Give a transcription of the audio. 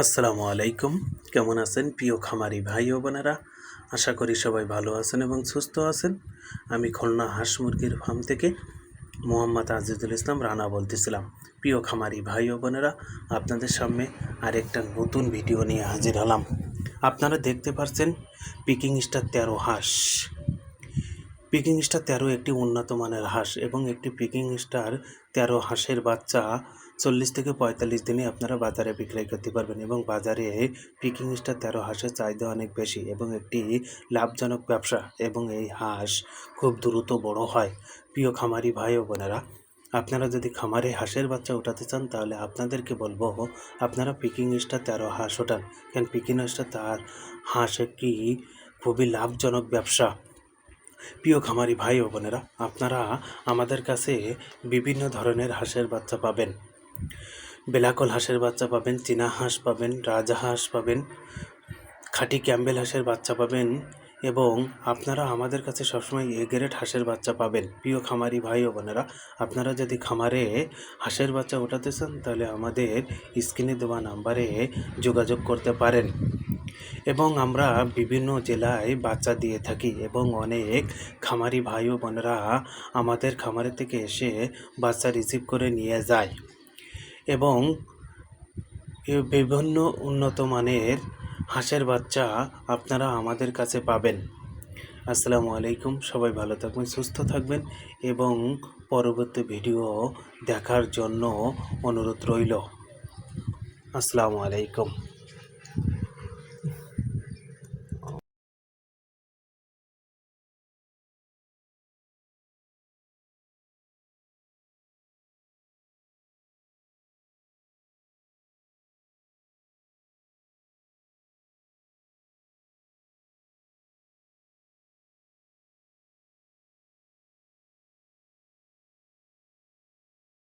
আসসালামু আলাইকুম। কেমন আছেন প্রিয় খামারি ভাই ও বোনেরা? আশা করি সবাই ভালো আছেন এবং সুস্থ আছেন। আমি খুলনা হাঁস মুরগির ফার্ম থেকে মোহাম্মদ আজিজুল ইসলাম রানা বলতেছিলাম। প্রিয় খামারি ভাই ও বোনেরা, আপনাদের সামনে আরেকটা নতুন ভিডিও নিয়ে হাজির হলাম। আপনারা দেখতে পাচ্ছেন পিকিং স্টার তেরো হাঁস। পিকিং স্টার তেরো একটি উন্নত মানের হাঁস এবং একটি পিকিং স্টার তেরো হাঁসের বাচ্চা চল্লিশ থেকে পঁয়তাল্লিশ দিনে আপনারা বাজারে বিক্রয় করতে পারবেন এবং বাজারে পিকিং স্টার তেরো হাঁসের চাহিদা অনেক বেশি এবং একটি লাভজনক ব্যবসা এবং এই হাঁস খুব দ্রুত বড় হয়। প্রিয় খামারি ভাই ও বোনেরা, আপনারা যদি খামারে হাঁসের বাচ্চা ওঠাতে চান, তাহলে আপনাদেরকে বলব আপনারা পিকিং স্টার তেরো হাঁস ওঠান। কেন পিকিং স্টার তার হাঁস একটি খুবই লাভজনক ব্যবসা। প্রিয় খামারি ভাই ও বোনেরা, আপনারা আমাদের কাছে বিভিন্ন ধরনের হাঁসের বাচ্চা পাবেন। বেলাকল হাঁসের বাচ্চা পাবেন, চীনা হাঁস পাবেন রাজহাঁস পাবেন, খাঁটি ক্যাম্বেল হাঁসের বাচ্চা পাবেন এবং আপনারা আমাদের কাছে সবসময় এ গ্রেড হাঁসের বাচ্চা পাবেন। প্রিয় খামারি ভাই ও বোনেরা, আপনারা যদি খামারে হাঁসের বাচ্চা ওঠাতে চান, তাহলে আমাদের স্ক্রিনে দেওয়া নাম্বারে যোগাযোগ করতে পারেন। এবং আমরা বিভিন্ন জেলায় বাচ্চা দিয়ে থাকি এবং অনেক খামারি ভাই ও বোনেরা আমাদের খামারে থেকে এসে বাচ্চা রিসিভ করে নিয়ে যায়। এবং বিভিন্ন উন্নত মানের হাঁসের বাচ্চা আপনারা আমাদের কাছে পাবেন। আসসালামু আলাইকুম, সবাই ভালো থাকবেন, সুস্থ থাকবেন এবং পরবর্তী ভিডিও দেখার জন্য অনুরোধ রইল। আসসালামু আলাইকুম।